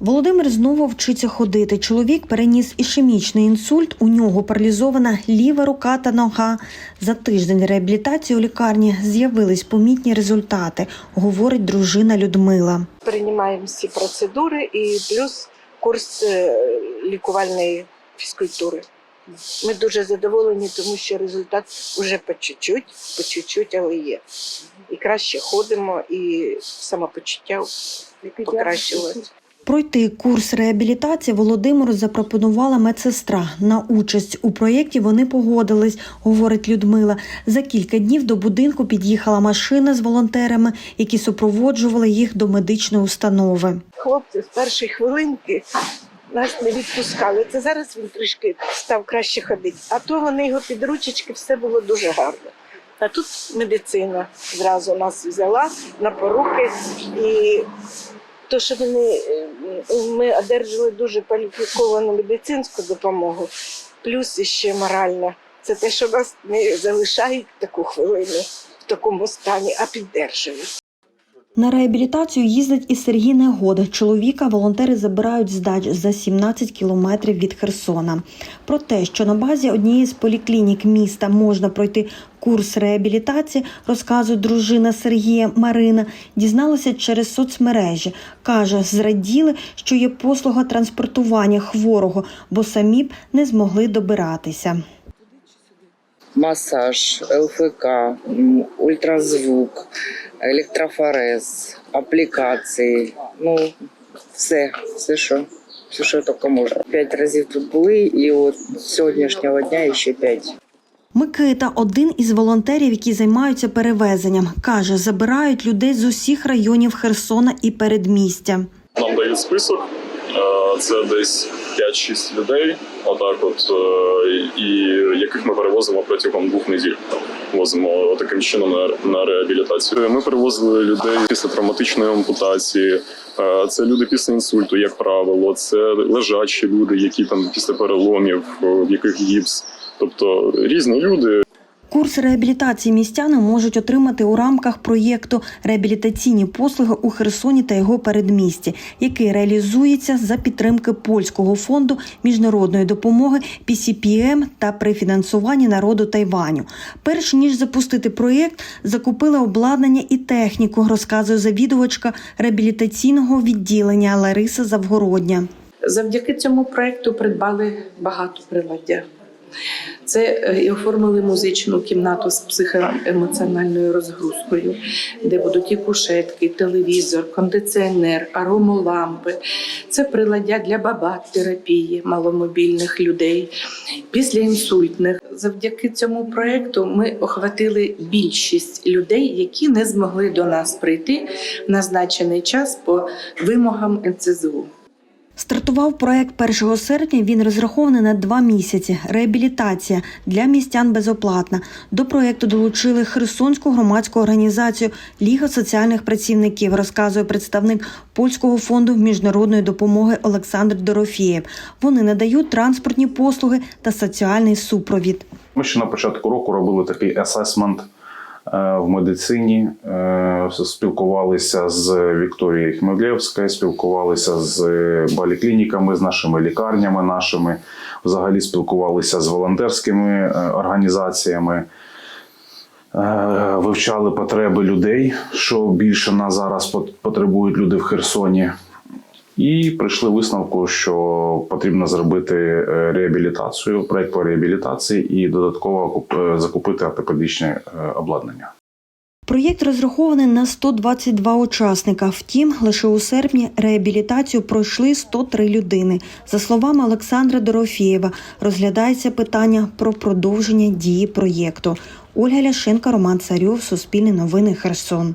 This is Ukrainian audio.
Володимир знову вчиться ходити. Чоловік переніс ішемічний інсульт. У нього паралізована ліва рука та нога. За тиждень реабілітації у лікарні з'явились помітні результати, говорить дружина Людмила. Приймаємо всі процедури і плюс курс е, лікувальної фізкультури. Ми дуже задоволені, тому що результат вже по чуть-чуть, по чуть-чуть, але є. І краще ходимо, і самопочуття покращилось. Пройти курс реабілітації Володимиру запропонувала медсестра. На участь у проєкті вони погодились, говорить Людмила. За кілька днів до будинку під'їхала машина з волонтерами, які супроводжували їх до медичної установи. Хлопці з першої хвилинки нас не відпускали. Це зараз він трішки став краще ходити. А то вони його під ручечки, все було дуже гарно. А тут медицина зразу нас взяла на поруки і то, що вони е, ми одержали дуже кваліфіковану медицинську допомогу, плюс іще моральна. Це те, що нас не залишають таку хвилину в такому стані, а піддержують. На реабілітацію їздить і Сергій Негода. Чоловіка волонтери забирають з дач за 17 кілометрів від Херсона. Про те, що на базі однієї з поліклінік міста можна пройти курс реабілітації, розказує дружина Сергія Марина. Дізналася через соцмережі. Каже, зраділи, що є послуга транспортування хворого, бо самі б не змогли добиратися. массаж, ЛФК, ультразвук, електрофорез, аплікації. Ну, все, все, що, все, що тільки можна. П'ять разів тут були, і от з сьогоднішнього дня ще п'ять. Микита один із волонтерів, які займаються перевезенням. Каже, забирають людей з усіх районів Херсона і передмістя. Нам дають список, е, це десь 5-6 людей, отак от, е, і яких ми перевозимо протягом двох неділь. Возимо таким чином на, реабілітацію. Ми перевозили людей після травматичної ампутації. е, Це люди після інсульту, як правило, це лежачі люди, які там після переломів, е, в яких гіпс. Тобто різні люди, Курс реабілітації містяни можуть отримати у рамках проєкту Реабілітаційні послуги у Херсоні та його передмісті, який реалізується за підтримки польського фонду міжнародної допомоги PCPM та при фінансуванні народу Тайваню. Перш ніж запустити проєкт, закупили обладнання і техніку, розказує завідувачка реабілітаційного відділення Лариса Завгородня. Завдяки цьому проекту придбали багато приладдя. Це е, і оформили музичну кімнату з психоемоціональною розгрузкою, де будуть і кушетки, і телевізор, кондиціонер, аромолампи. Це приладдя для бабат-терапії маломобільних людей, післяінсультних. Завдяки цьому проекту ми охватили більшість людей, які не змогли до нас прийти в назначений час по вимогам НЦЗУ. Стартував проект 1 серпня. Він розрахований на два місяці. Реабілітація для містян безоплатна. До проекту долучили Херсонську громадську організацію Ліга соціальних працівників, розказує представник польського фонду міжнародної допомоги Олександр Дорофєєв. Вони надають транспортні послуги та соціальний супровід. Ми ще на початку року робили такий асесмент в медицині, е, спілкувалися з Вікторією Хмелєвською, спілкувалися з баліклініками, з нашими лікарнями, нашими, взагалі спілкувалися з волонтерськими е, організаціями. Е, Вивчали потреби людей, що більше на зараз потребують люди в Херсоні. І прийшли висновку, що потрібно зробити е, реабілітацію, проект по реабілітації і додатково е, закупити ортопедичне е, обладнання. Проєкт розрахований на 122 учасника. Втім, лише у серпні реабілітацію пройшли 103 людини. За словами Олександра Дорофєєва, розглядається питання про продовження дії проєкту. Ольга Ляшенка, Роман Царьов, Суспільне новини, Херсон.